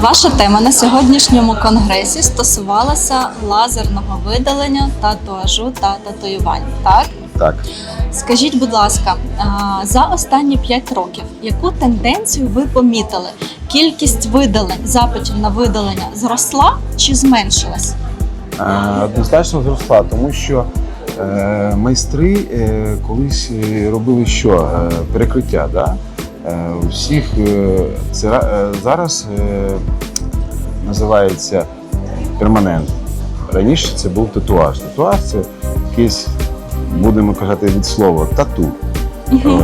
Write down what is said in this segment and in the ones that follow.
Ваша тема на сьогоднішньому конгресі стосувалася лазерного видалення татуажу та татуювань. Так Так. скажіть, будь ласка, за останні 5 років яку тенденцію ви помітили? Кількість видалень, запитів на видалення зросла чи зменшилась? Однозначно зросла, тому що е, майстри е, колись е, робили що? Перекриття. Да? Е, у всіх е, це е, зараз називається перманент. Раніше це був татуаж. Татуаж це якесь, будемо казати від слова, тату.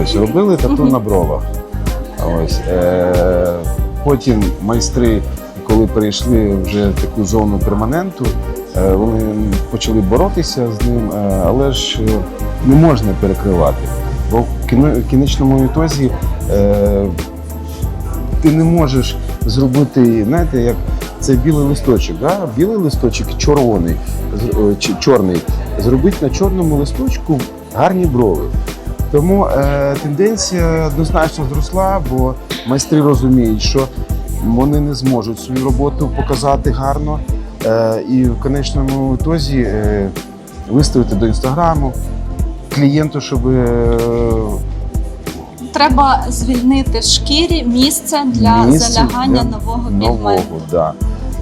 Ось, робили тату на бровах. Ось, потім майстри, коли перейшли вже в таку зону перманенту, вони почали боротися з ним, але ж не можна перекривати. Бо в кіне- в кінечному ітозі е, ти не можеш зробити, знаєте, як це білий листочок, да? білий листочок червоний, чи- чорний. Зробити на чорному листочку гарні брови. Тому е, тенденція однозначно зросла, бо майстри розуміють, що вони не зможуть свою роботу показати гарно е, і в конечному ітозі е, виставити до інстаграму клієнту, щоб е, Треба звільнити в шкірі місце для місце залягання для нового нового. Да.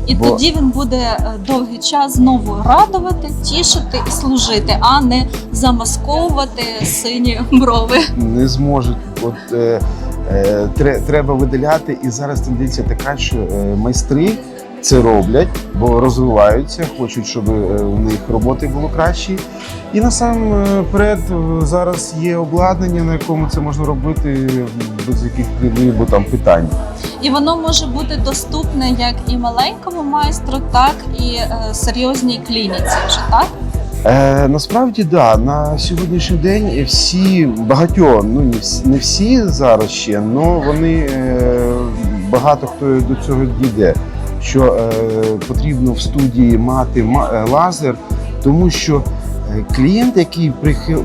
І Бо- тоді він буде е, довгий час знову радувати, тішити і служити, а не замасковувати сині брови. не зможуть. От е, е, тре- треба видаляти, і зараз тенденція така, що е, майстри це роблять, бо розвиваються, хочуть, щоб е, у них роботи було кращі. І насамперед е, зараз є обладнання, на якому це можна робити без яких-либо там питань. І воно може бути доступне як і маленькому майстру, так і е, серйозній клініці. Вже так Е, насправді, да, на сьогоднішній день всі багатьо, ну не всі, не всі зараз ще, але вони е, багато хто до цього дійде, що е, потрібно в студії мати ма- е, лазер, тому що е, клієнт, який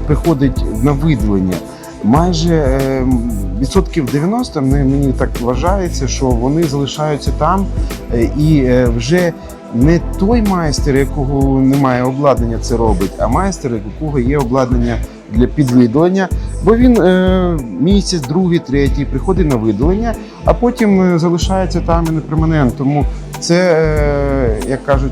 приходить на видалення, майже е, відсотків 90, мені так вважається, що вони залишаються там е, і е, вже не той майстер, якого немає обладнання, це робить, а майстер, якого є обладнання для підвидалення, бо він е, місяць, другий, третій приходить на видалення, а потім залишається там і не перманент. Тому це, е, як кажуть,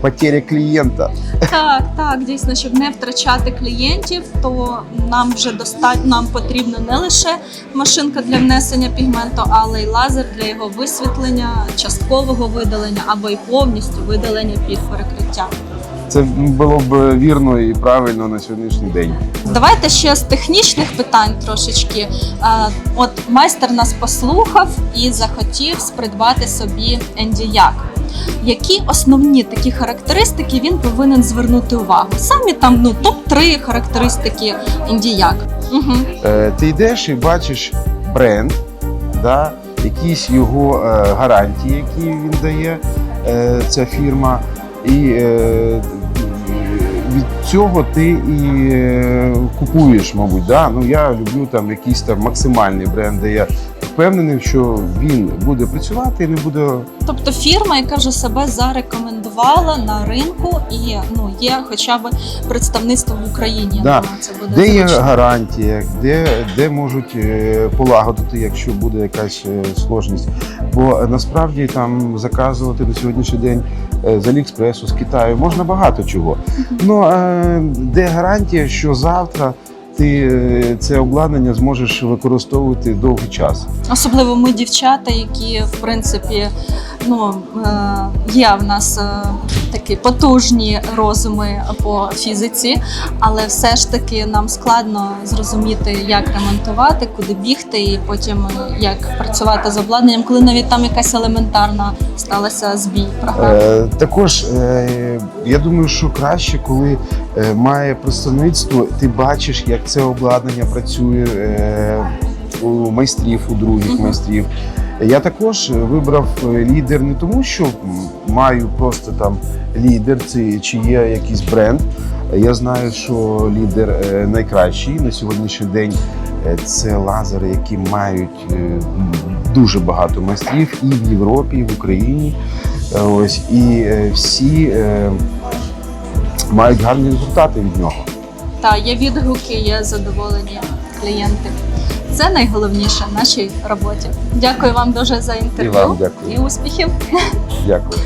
потеря клієнта. так, так, дійсно, щоб не втрачати клієнтів, то нам вже достатньо нам потрібна не лише машинка для внесення пігменту, але й лазер для його висвітлення, часткового видалення або й повністю видалення під перекриттям. Це було б вірно і правильно на сьогоднішній день. Давайте ще з технічних питань трошечки. Е, От майстер нас послухав і захотів спридбати собі ендіяк. Які основні такі характеристики він повинен звернути увагу? Самі там ну топ-3 характеристики індіяк. Угу. Е, ти йдеш і бачиш бренд, да, якісь його е, гарантії, які він дає, е, ця фірма. І е, від цього ти і е, купуєш, мабуть. Да? Ну, я люблю там якісь там максимальні бренди. Я впевнений, що він буде працювати і не буде Тобто фірма, яка вже себе зарекомендувала на ринку, і ну є хоча б представництво в Україні. Да. думаю, це буде Де є зручно. гарантія, де, де можуть е, полагодити, якщо буде якась е, сложність. Бо е, насправді там заказувати на сьогоднішній день е, з Аліекспресу, з Китаю можна багато чого. Ну е, де гарантія, що завтра ти е, це обладнання зможеш використовувати довгий час? Особливо ми, дівчата, які в принципі ну е, є в нас е, такі потужні розуми по фізиці, але все ж таки нам складно зрозуміти, як ремонтувати, куди бігти, і потім як працювати з обладнанням, коли навіть там якась елементарна сталася збій. Е, також е, я думаю, що краще, коли е, має представництво, ти бачиш, як це обладнання працює е, у майстрів, у других майстрів. Я також вибрав е, лідер не тому, що маю просто там лідер, це чи є якийсь бренд, Я знаю, що лідер е, найкращий на сьогоднішній день е, це лазери, які мають дуже багато майстрів і в Європі, і в Україні. Ось і всі мають гарні результати від нього. Та є відгуки, є задоволені клієнти. Це найголовніше в нашій роботі. Дякую вам дуже за інтерв'ю І вам дякую. і успіхів. Дякую.